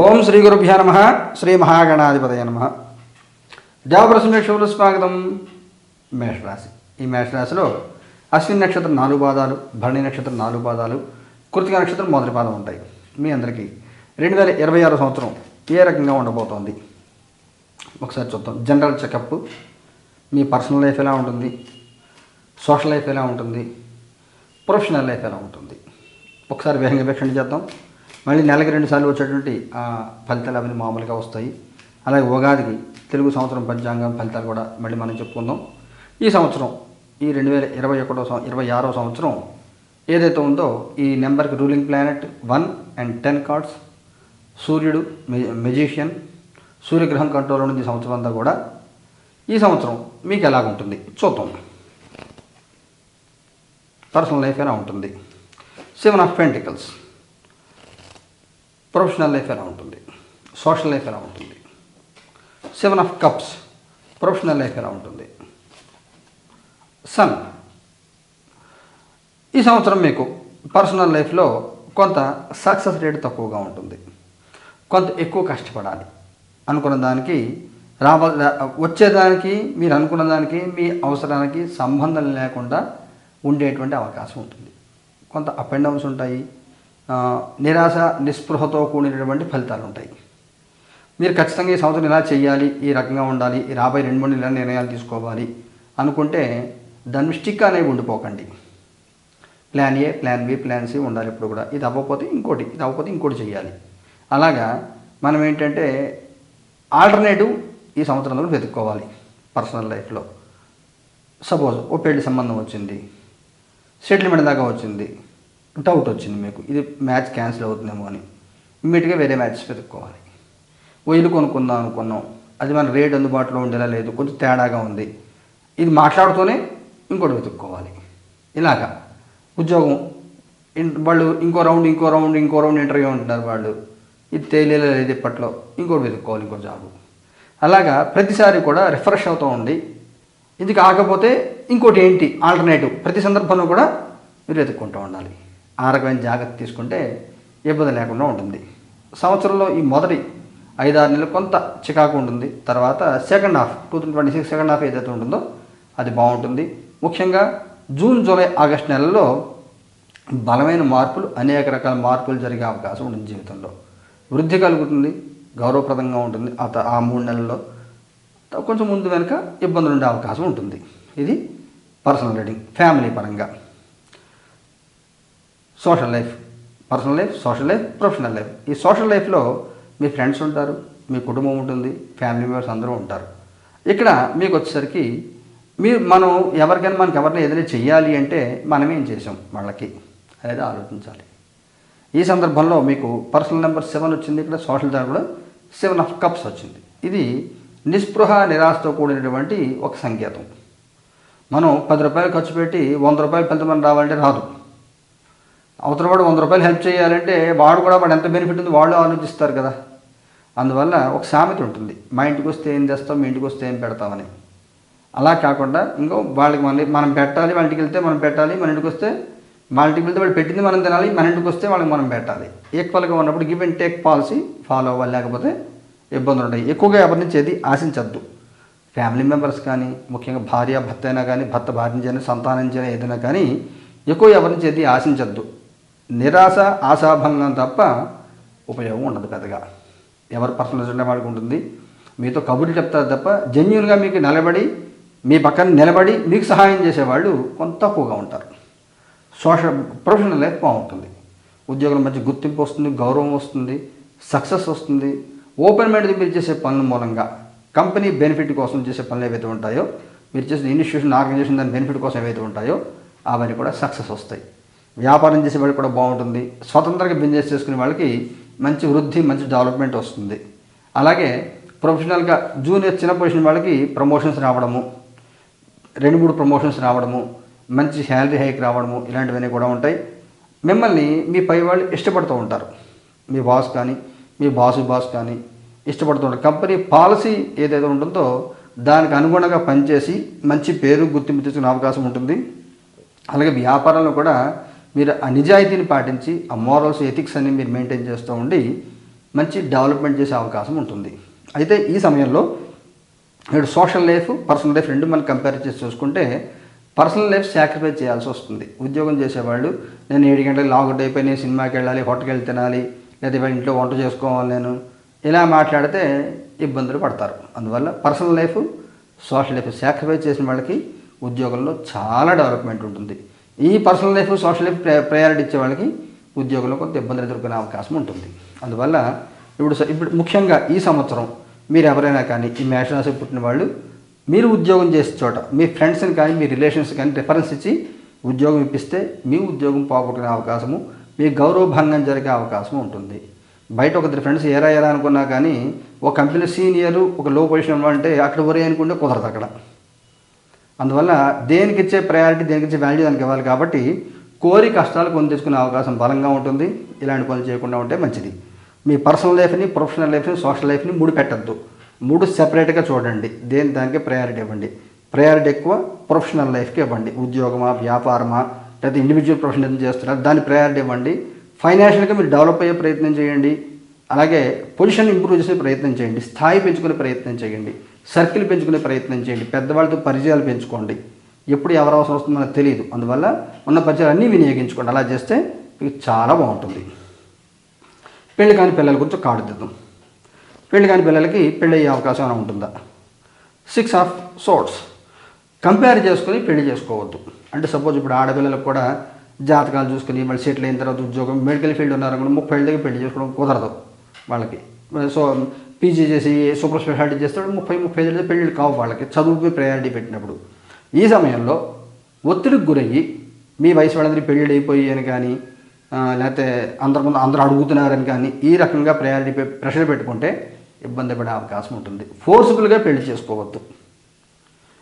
ఓం శ్రీ గురుభ్య నమ. శ్రీ మహాగణాధిపతయ నమ. జాబరసమేశ్వరులు స్వాగతం మేషరాశి. ఈ మేషరాశిలో అశ్విని నక్షత్రం నాలుగు పాదాలు భరణి నక్షత్రం నాలుగు పాదాలు కృతిక నక్షత్రం మొదటి పాదం ఉంటాయి. మీ అందరికీ రెండు వేల ఇరవై ఆరు సంవత్సరం ఏ రకంగా ఉండబోతోంది? ఒకసారి చూద్దాం. జనరల్ చెకప్ మీ పర్సనల్ లైఫ్ ఎలా ఉంటుంది? సోషల్ లైఫ్ ఎలా ఉంటుంది? ప్రొఫెషనల్ లైఫ్ ఎలా ఉంటుంది? ఒకసారి వేగంగా వీక్షణ చేద్దాం. మళ్ళీ నెలకి రెండు సార్లు వచ్చేటువంటి ఆ ఫలితాలు అవన్నీ మామూలుగా వస్తాయి. అలాగే ఉగాదికి తెలుగు సంవత్సరం పంచాంగం ఫలితాలు కూడా మళ్ళీ మనం చెప్పుకుందాం. ఈ సంవత్సరం ఈ రెండు వేల ఇరవై ఒకటో ఇరవై ఆరో సంవత్సరం ఏదైతే ఉందో ఈ నెంబర్కి ruling planet one and ten cards సూర్యుడు మె మెజీషియన్ సూర్యగ్రహం కంట్రోల్ ఉంది ఈ సంవత్సరం అంతా కూడా. ఈ సంవత్సరం మీకు ఎలాగుంటుంది చూద్దాం. పర్సనల్ లైఫ్ ఎలా ఉంటుంది? Seven of pentacles. Professional life ఎలా ఉంటుంది? సోషల్ లైఫ్ ఎలా ఉంటుంది? Seven of cups professional life ఎలా ఉంటుంది? సన్. ఈ సంవత్సరం మీకు పర్సనల్ లైఫ్లో కొంత సక్సెస్ రేట్ తక్కువగా ఉంటుంది. కొంత ఎక్కువ కష్టపడాలి. అనుకున్న దానికి రావాల వచ్చేదానికి మీరు అనుకున్న దానికి మీ అవసరానికి సంబంధం లేకుండా ఉండేటువంటి అవకాశం ఉంటుంది. కొంత అప్ అండ్ డౌన్స్ ఉంటాయి. నిరాశ నిస్పృహతో కూడినటువంటి ఫలితాలు ఉంటాయి మీరు ఖచ్చితంగా ఈ సంవత్సరం ఇలా చేయాలి ఈ రకంగా ఉండాలి ఈ రాబోయే రెండు మూడు నెలల నిర్ణయాలు తీసుకోవాలి అనుకుంటే దాన్ని అనేవి ఉండిపోకండి. Plan A plan B plan C ఉండాలి ఇప్పుడు కూడా. ఇది అవ్వకపోతే ఇంకోటి ఇది అవ్వకపోతే ఇంకోటి చేయాలి. అలాగా మనం ఏంటంటే ఆల్టర్నేటివ్ ఈ సంవత్సరంలో వెతుక్కోవాలి పర్సనల్ లైఫ్లో. సపోజ్ ఓ పెళ్ళి సంబంధం వచ్చింది సెటిల్మెంట్ దాకా వచ్చింది డౌట్ వచ్చింది మీకు. ఇది మ్యాచ్ క్యాన్సిల్ అవుతుందేమో అని. ఇమ్మీడియట్గా వేరే మ్యాచెస్ వెతుక్కోవాలి. ఒయిలు కొనుక్కుందాం అనుకున్నాం. అది మన రేట్ అందుబాటులో ఉండేలా లేదు. కొంచెం తేడాగా ఉంది. ఇది మాట్లాడుతూనే ఇంకోటి వెతుక్కోవాలి. ఇలాగా. ఉద్యోగం. వాళ్ళు ఇంకో రౌండ్ ఇంకో రౌండ్ ఇంకో రౌండ్ ఇంటర్వ్యూ ఉంటున్నారు వాళ్ళు. ఇది తేలేదు ఇప్పట్లో. ఇంకోటి వెతుక్కోవాలి ఇంకో జాబు. అలాగా ప్రతిసారి కూడా రిఫ్రెష్ అవుతూ ఉండి ఇది కాకపోతే ఇంకోటి ఏంటి? ఆల్టర్నేటివ్. ప్రతి సందర్భంలో కూడా మీరు వెతుక్కుంటూ ఉండాలి. ఆ రకమైన జాగ్రత్త తీసుకుంటే ఇబ్బంది లేకుండా ఉంటుంది. సంవత్సరంలో ఈ మొదటి ఐదారు నెలలు కొంత చికాకు ఉంటుంది. తర్వాత second half two thousand twenty six second half ఏదైతే ఉంటుందో అది బాగుంటుంది. ముఖ్యంగా జూన్ జూలై ఆగస్ట్ నెలల్లో బలమైన మార్పులు అనేక రకాల మార్పులు జరిగే అవకాశం ఉంటుంది జీవితంలో. వృద్ధి కలుగుతుంది గౌరవప్రదంగా ఉంటుంది. ఆ ఆ మూడు నెలల్లో కొంచెం ముందు వెనుక ఇబ్బందులు ఉండే అవకాశం ఉంటుంది. ఇది పర్సనల్ రీడింగ్ ఫ్యామిలీ పరంగా. Social life personal life social life professional life. ఈ సోషల్ లైఫ్లో మీ ఫ్రెండ్స్ ఉంటారు మీ కుటుంబం ఉంటుంది ఫ్యామిలీ మెంబర్స్ అందరూ ఉంటారు. ఇక్కడ మీకు వచ్చేసరికి మీరు మనం ఎవరికైనా మనకి ఎవరిని ఏదైనా చెయ్యాలి అంటే మనం ఏం చేసాం వాళ్ళకి అనేది ఆలోచించాలి. ఈ సందర్భంలో మీకు పర్సనల్ నెంబర్ సెవెన్ వచ్చింది ఇక్కడ సోషల్ దాని కూడా సెవెన్ ఆఫ్ కప్స్ వచ్చింది. ఇది నిస్పృహ నిరాశతో కూడినటువంటి ఒక సంకేతం. మనం పది రూపాయలు ఖర్చు పెట్టి వంద రూపాయలు ఫలితం రావాలంటే రాదు. అవతల వాడు వంద రూపాయలు హెల్ప్ చేయాలంటే వాడు కూడా వాడు ఎంత బెనిఫిట్ ఉంది వాళ్ళు ఆలోచిస్తారు కదా. అందువల్ల ఒక సామెత ఉంటుంది మా ఇంటికి వస్తే ఏం తెస్తాం మీ ఇంటికి వస్తే ఏం పెడతామని. అలా కాకుండా ఇంకో వాళ్ళకి మళ్ళీ మనం పెట్టాలి వాళ్ళ ఇంటికి వెళ్తే మనం పెట్టాలి మన ఇంటికి వస్తే వాళ్ళ ఇంటికి వెళ్తే వాళ్ళు పెట్టింది మనం తినాలి మన ఇంటికి వస్తే వాళ్ళకి మనం పెట్టాలి. ఈక్వల్గా ఉన్నప్పుడు give and take policy follow అవ్వాలి లేకపోతే ఇబ్బందులు ఉంటాయి ఎక్కువగా ఎవరి నుంచి ఏది ఆశించద్దు. ఫ్యామిలీ మెంబర్స్ కానీ ముఖ్యంగా భార్య భర్త అయినా కానీ భర్త భార్య నుంచి అయినా సంతానం చేయని ఏదైనా కానీ ఎక్కువ ఎవరి నుంచి ఏది ఆశించద్దు. నిరాశ ఆశాభంగం తప్ప ఉపయోగం ఉండదు పెద్దగా. ఎవరు పర్సనల్ ఉండే వాడికి ఉంటుంది. మీతో కబుర్లు చెప్తారు తప్ప జెన్యున్గా మీకు నిలబడి మీ పక్కన నిలబడి మీకు సహాయం చేసేవాళ్ళు కొంత తక్కువగా ఉంటారు. సోషల్ ప్రొఫెషనల్ లైఫ్ బాగుంటుంది. ఉద్యోగుల మధ్య గుర్తింపు వస్తుంది గౌరవం వస్తుంది సక్సెస్ వస్తుంది. ఓపెన్ మైండ్ మీరు చేసే పనుల మూలంగా కంపెనీ బెనిఫిట్ కోసం చేసే పనులు ఏవైతే ఉంటాయో మీరు చేసిన ఇన్స్టిట్యూషన్ ఆర్గనైజేషన్ దాని బెనిఫిట్ కోసం ఏవైతే ఉంటాయో అవన్నీ కూడా సక్సెస్ వస్తాయి. వ్యాపారం చేసే వాళ్ళకి కూడా బాగుంటుంది. స్వతంత్రంగా బిజినెస్ చేసుకునే వాళ్ళకి మంచి వృద్ధి మంచి డెవలప్మెంట్ వస్తుంది. అలాగే ప్రొఫెషనల్గా జూనియర్ చిన్న పొజిషన్ వాళ్ళకి ప్రమోషన్స్ రావడము రెండు మూడు ప్రమోషన్స్ రావడము మంచి శాలరీ హైక్ రావడము ఇలాంటివన్నీ కూడా ఉంటాయి. మిమ్మల్ని మీ పై వాళ్ళు ఇష్టపడుతూ ఉంటారు. మీ బాస్ కానీ మీ బాసు బాస్ కానీ ఇష్టపడుతూ ఉంటారు. కంపెనీ పాలసీ ఏదైతే ఉంటుందో దానికి అనుగుణంగా పనిచేసి మంచి పేరు గుర్తింపు తెచ్చుకునే అవకాశం ఉంటుంది. అలాగే వ్యాపారంలో కూడా మీరు అనిజాయితీని నిజాయితీని పాటించి ఆ మోరల్స్ ఎథిక్స్ అన్ని మీరు మెయింటైన్ చేస్తూ ఉండి మంచి డెవలప్మెంట్ చేసే అవకాశం ఉంటుంది. అయితే ఈ సమయంలో మీరు సోషల్ లైఫ్ పర్సనల్ లైఫ్ రెండు మనం కంపేర్ చేసి చూసుకుంటే పర్సనల్ లైఫ్ సాక్రిఫైస్ చేయాల్సి వస్తుంది. ఉద్యోగం చేసేవాళ్ళు నేను ఏడు గంటలకు లాగౌట్ అయిపోయి సినిమాకి వెళ్ళాలి హోటల్కి వెళ్ళి తినాలి లేదా ఇంట్లో వంట చేసుకోవాలి నేను ఇలా మాట్లాడితే ఇబ్బందులు పడతారు. అందువల్ల personal life social life sacrifice చేసిన వాళ్ళకి ఉద్యోగంలో చాలా డెవలప్మెంట్ ఉంటుంది. ఈ personal life social life priority ఇచ్చే వాళ్ళకి ఉద్యోగంలో కొంత ఇబ్బందులు ఎదుర్కొనే అవకాశం ఉంటుంది. అందువల్ల ఇప్పుడు ఇప్పుడు ముఖ్యంగా ఈ సంవత్సరం మీరు ఎవరైనా కానీ ఈ మేషరాశి పుట్టిన వాళ్ళు మీరు ఉద్యోగం చేసే చోట మీ ఫ్రెండ్స్ని కానీ మీ రిలేషన్స్ కానీ రిఫరెన్స్ ఇచ్చి ఉద్యోగం ఇప్పిస్తే మీ ఉద్యోగం పోగొట్టుకునే అవకాశము మీ గౌరవభంగం జరిగే అవకాశం ఉంటుంది. బయట ఒక ఇద్దరు ఫ్రెండ్స్ ఏరా ఏరా అనుకున్నా కానీ ఒక కంపెనీ సీనియర్ ఒక లో పొజిషన్ అంటే అక్కడ ఒరే అనుకుంటే కుదరదు అక్కడ. అందువల్ల దేనికి ఇచ్చే ప్రయారిటీ దేనికి ఇచ్చే వాల్యూ దానికి ఇవ్వాలి కాబట్టి కోరి కష్టాలు కొని తెచ్చుకునే అవకాశం బలంగా ఉంటుంది. ఇలాంటి పనులు చేయకుండా ఉంటే మంచిది. మీ పర్సనల్ లైఫ్ని ప్రొఫెషనల్ లైఫ్ని సోషల్ లైఫ్ని మూడు పెట్టద్దు. మూడు సెపరేట్గా చూడండి. దేని దానికి ప్రయారిటీ ఇవ్వండి? ప్రయారిటీ ఎక్కువ ప్రొఫెషనల్ లైఫ్కి ఇవ్వండి. ఉద్యోగమా వ్యాపారమా లేకపోతే ఇండివిజువల్ ప్రొఫెషన్ ఏం చేస్తున్నారు దాని ప్రయారిటీ ఇవ్వండి. ఫైనాన్షియల్గా మీరు డెవలప్ అయ్యే ప్రయత్నం చేయండి. అలాగే పొజిషన్ ఇంప్రూవ్ చేసే ప్రయత్నం చేయండి. స్థాయి పెంచుకునే ప్రయత్నం చేయండి. సర్కిల్ పెంచుకునే ప్రయత్నం చేయండి. పెద్దవాళ్ళతో పరిచయాలు పెంచుకోండి. ఎప్పుడు ఎవరు అవసరం వస్తుందో మనకు తెలియదు. అందువల్ల ఉన్న పరిచయాలు అన్నీ వినియోగించుకోండి. అలా చేస్తే మీకు చాలా బాగుంటుంది. పెళ్ళి కాని పిల్లల గురించి కాడుదిద్దాం పెళ్ళి కాని పిల్లలకి పెళ్ళి అయ్యే అవకాశం ఏమైనా ఉంటుందా? సిక్స్ ఆఫ్ సోర్ట్స్ కంపేర్ చేసుకుని పెళ్ళి చేసుకోవద్దు. అంటే సపోజ్ ఇప్పుడు ఆడపిల్లలకు కూడా జాతకాలు చూసుకుని మళ్ళీ సెటిల్ అయిన తర్వాత ఉద్యోగం మెడికల్ ఫీల్డ్ ఉన్నారనుకోండి ముప్పై ఏళ్ళకి పెళ్ళి చేసుకోవడం కుదరదు వాళ్ళకి. సో పీజీ చేసి సూపర్ స్పెషాలిటీ చేస్తాడు ముప్పై ముప్పై ఐదు పెళ్ళిళ్ళు కావు వాళ్ళకి. చదువుకి ప్రయారిటీ పెట్టినప్పుడు. ఈ సమయంలో ఒత్తిడికి గురయ్యి మీ వయసు వాళ్ళందరికీ పెళ్ళిళ్ళు అయిపోయి అని కానీ లేకపోతే అందరి ముందు అందరూ అడుగుతున్నారని కానీ ఈ రకంగా ప్రయారిటీ పె- ప్రెషర్ పెట్టుకుంటే ఇబ్బంది పడే అవకాశం ఉంటుంది. ఫోర్స్ఫుల్గా పెళ్ళి చేసుకోవద్దు.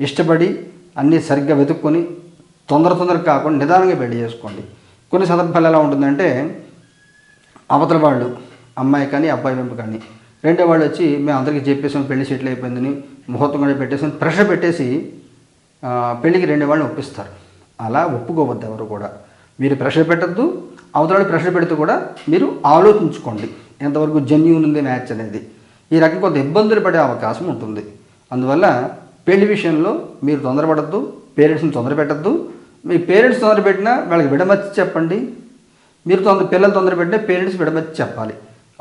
ఇష్టపడి అన్నీ సరిగ్గా వెతుక్కొని తొందర తొందరగా కాకుండా నిదానంగా పెళ్ళి చేసుకోండి. కొన్ని సందర్భాలు ఎలా ఉంటుందంటే అవతల వాళ్ళు అమ్మాయి కానీ అబ్బాయి వెంపు కానీ రెండో వాళ్ళు వచ్చి మేము అందరికీ చెప్పేసాం పెళ్ళి సెటిల్ అయిపోయిందని ముహూర్తం కూడా పెట్టేసాం ప్రెషర్ పెట్టేసి పెళ్ళికి రెండో వాళ్ళని ఒప్పిస్తారు. అలా ఒప్పుకోవద్దు ఎవరు కూడా. మీరు ప్రెషర్ పెట్టద్దు అవతల ప్రెషర్ పెడితే కూడా మీరు ఆలోచించుకోండి. ఎంతవరకు జెన్యున్ ఉంది మ్యాచ్ అనేది. ఈ రకం కొంత ఇబ్బందులు పడే అవకాశం ఉంటుంది. అందువల్ల పెళ్ళి విషయంలో మీరు తొందరపడద్దు పేరెంట్స్ని తొందర పెట్టద్దు మీ పేరెంట్స్ తొందర పెట్టినా వాళ్ళకి విడమర్చి చెప్పండి. మీరు తొందర పిల్లలు తొందర పెట్టినా పేరెంట్స్ విడమర్చి చెప్పాలి.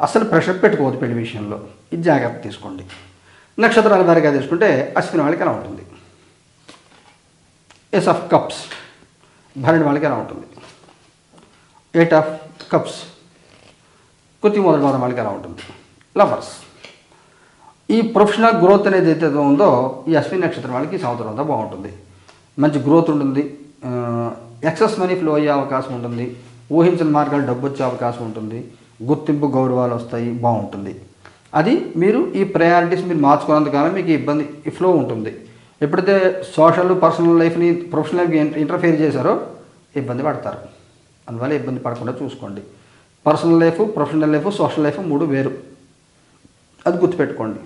అసలు ప్రెషర్ పెట్టుకోవద్దు పెళ్ళి విషయంలో. ఇది జాగ్రత్త తీసుకోండి. నక్షత్రాల వారిగా తీసుకుంటే అశ్విని వాళ్ళకి ఎలా ఉంటుంది? ఎస్ ఆఫ్ కప్స్ భరణి వాళ్ళకి ఎలా ఉంటుంది? ఎయిట్ ఆఫ్ కప్స్ కొద్ది మొదటి మొదటి వాళ్ళకి ఎలా ఉంటుంది? లవర్స్ ఈ ప్రొఫెషనల్ గ్రోత్ అనేది అయితే ఉందో ఈ అశ్విని నక్షత్రం వాళ్ళకి ఈ సంవత్సరం అంతా బాగుంటుంది. మంచి గ్రోత్ ఉంటుంది. ఎక్సెస్ మనీ ఫ్లో అయ్యే అవకాశం ఉంటుంది. ఊహించిన మార్గాలు డబ్బు వచ్చే అవకాశం ఉంటుంది. గుర్తింపు గౌరవాలు వస్తాయి బాగుంటుంది. అది మీరు ఈ ప్రయారిటీస్ మీరు మార్చుకున్నందుకనే మీకు ఇబ్బంది ఫ్లో ఉంటుంది. ఎప్పుడైతే సోషల్ పర్సనల్ లైఫ్ని ప్రొఫెషనల్ లైఫ్ని ఇంటర్ఫేర్ చేశారో ఇబ్బంది పడతారు. అందువల్ల ఇబ్బంది పడకుండా చూసుకోండి. Personal life professional life social life మూడు వేరు. అది గుర్తుపెట్టుకోండి.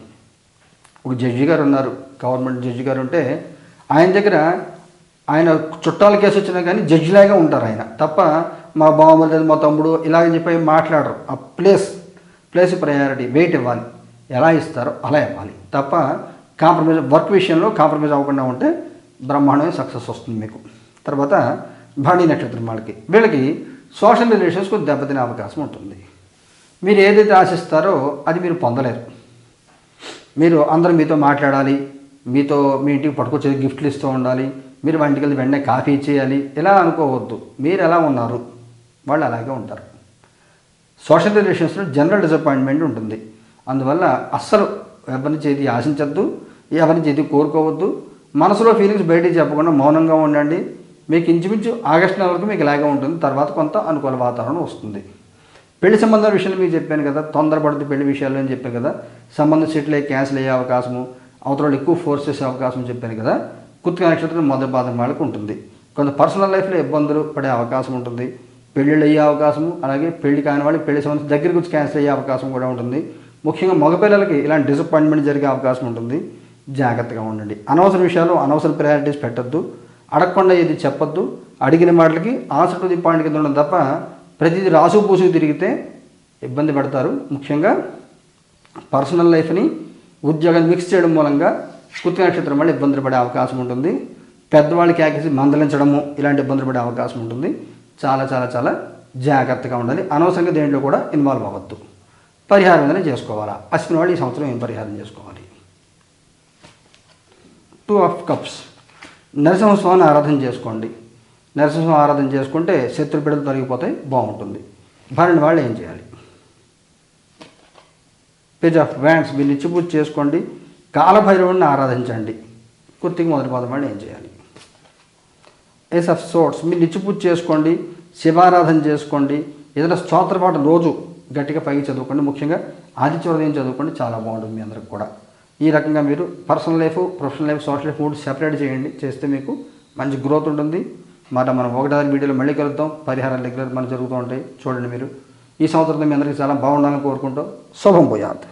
ఒక జడ్జి గారు ఉన్నారు గవర్నమెంట్ జడ్జి గారు ఉంటే ఆయన దగ్గర ఆయన చుట్టాల కేసు వచ్చినా కానీ జడ్జిలాగా ఉంటారు ఆయన. తప్ప మా బావమరిది మా తమ్ముడు ఇలాగ చెప్పి మాట్లాడరు. ఆ ప్లేస్ ప్లేస్ ప్రయారిటీ వెయిట్ ఇవ్వాలి. ఎలా ఇస్తారో అలా ఇవ్వాలి. తప్ప కాంప్రమైజ్ వర్క్ విషయంలో కాంప్రమైజ్ అవ్వకుండా ఉంటే బ్రహ్మాండమైన సక్సెస్ వస్తుంది మీకు. తర్వాత భాణి నక్షత్రం వాళ్ళకి. వీళ్ళకి సోషల్ రిలేషన్స్ కొంచెం దెబ్బతినే అవకాశం ఉంటుంది. మీరు ఏదైతే ఆశిస్తారో అది మీరు పొందలేరు. మీరు అందరూ మీతో మాట్లాడాలి. మీతో మీ ఇంటికి పట్టుకొచ్చేది గిఫ్ట్లు ఇస్తూ ఉండాలి. మీరు వంటికి వెళ్ళి వెంటనే కాఫీ ఇచ్చేయాలి ఇలా అనుకోవద్దు. మీరు ఎలా ఉన్నారు? వాళ్ళు అలాగే ఉంటారు. సోషల్ రిలేషన్స్లో జనరల్ డిసప్పాయింట్మెంట్ ఉంటుంది. అందువల్ల అస్సలు ఎవరిని చేతి ఆశించద్దు ఎవరిని చేతి కోరుకోవద్దు. మనసులో ఫీలింగ్స్ బయటికి చెప్పకుండా మౌనంగా ఉండండి. మీకు ఇంచుమించు ఆగస్టు నెల వరకు మీకు ఇలాగే ఉంటుంది. తర్వాత కొంత అనుకూల వాతావరణం వస్తుంది. పెళ్ళి సంబంధం విషయంలో మీకు చెప్పాను కదా తొందరపడుతుంది పెళ్ళి విషయాల్లో అని చెప్పాను కదా. సంబంధం సెటిల్ క్యాన్సిల్ అయ్యే అవకాశము అవతల ఎక్కువ ఫోర్స్ చేసే అవకాశం చెప్పాను కదా. కుత్తిక నక్షత్రం మొదటి బాధం వాళ్ళకి ఉంటుంది. కొంత పర్సనల్ లైఫ్లో ఇబ్బందులు పడే అవకాశం ఉంటుంది. పెళ్ళిళ్ళు అయ్యే అవకాశము అలాగే పెళ్ళి కాని వాళ్ళకి పెళ్ళి సంబంధించి దగ్గరికి వచ్చి క్యాన్సిల్ అయ్యే అవకాశం కూడా ఉంటుంది. ముఖ్యంగా మగపిల్లలకి ఇలాంటి డిసప్పాయింట్మెంట్ జరిగే అవకాశం ఉంటుంది. జాగ్రత్తగా ఉండండి. అనవసర విషయాలు అనవసర ప్రయారిటీస్ పెట్టద్దు. అడగకుండా ఏది చెప్పొద్దు. అడిగిన మాటలకి ఆన్సర్ టు ది పాయింట్ కింద ఉండడం తప్ప ప్రతిదీ రాసు పూసుకు తిరిగితే ఇబ్బంది పడతారు. ముఖ్యంగా పర్సనల్ లైఫ్ని ఉద్యోగాన్ని మిక్స్ చేయడం మూలంగా కుత్తి నక్షత్రం వల్ల ఇబ్బందులు పడే అవకాశం ఉంటుంది. పెద్దవాళ్ళకి యాకేసి మందలించడము ఇలాంటి ఇబ్బందులు పడే అవకాశం ఉంటుంది. చాలా చాలా చాలా జాగ్రత్తగా ఉండాలి. అనవసరంగా దేంట్లో కూడా ఇన్వాల్వ్ అవ్వద్దు. పరిహారం ఏదైనా చేసుకోవాలా? అశ్విని వాళ్ళు ఈ సంవత్సరం ఏం పరిహారం చేసుకోవాలి? టూ ఆఫ్ కప్స్ నరసింహస్వామిని ఆరాధన చేసుకోండి. నరసింహస్వామి ఆరాధన చేసుకుంటే శత్రు బిడ్డలు తొలగిపోతాయి బాగుంటుంది. భరణి వాళ్ళు ఏం చేయాలి? పేజ్ ఆఫ్ వ్యాండ్స్ మీరు నిత్యపూజ చేసుకోండి. కాలభైరవుడిని ఆరాధించండి. కుర్తికి మొదటి పదం వాళ్ళు ఏం చేయాలి? ఎస్ ఆఫ్ సోర్ట్స్ మీరు నిత్యపూజ చేసుకోండి శివారాధన చేసుకోండి. ఏదైనా స్తోత్రపాటు రోజు గట్టిగా పైకి చదువుకోండి. ముఖ్యంగా ఆదిత్య చదువుకోండి. చాలా బాగుంటుంది మీ అందరికి కూడా. ఈ రకంగా మీరు personal life professional life social life మూడు సెపరేట్ చేయండి. చేస్తే మీకు మంచి గ్రోత్ ఉంటుంది. మరి మనం ఒకటారి వీడియోలో మళ్ళీ కలుద్దాం. పరిహారాలు దగ్గర మనం జరుగుతూ ఉంటాయి. చూడండి మీరు. ఈ సంవత్సరం మీ అందరికీ చాలా బాగుండాలని కోరుకుంటూ శుభం పోయాత్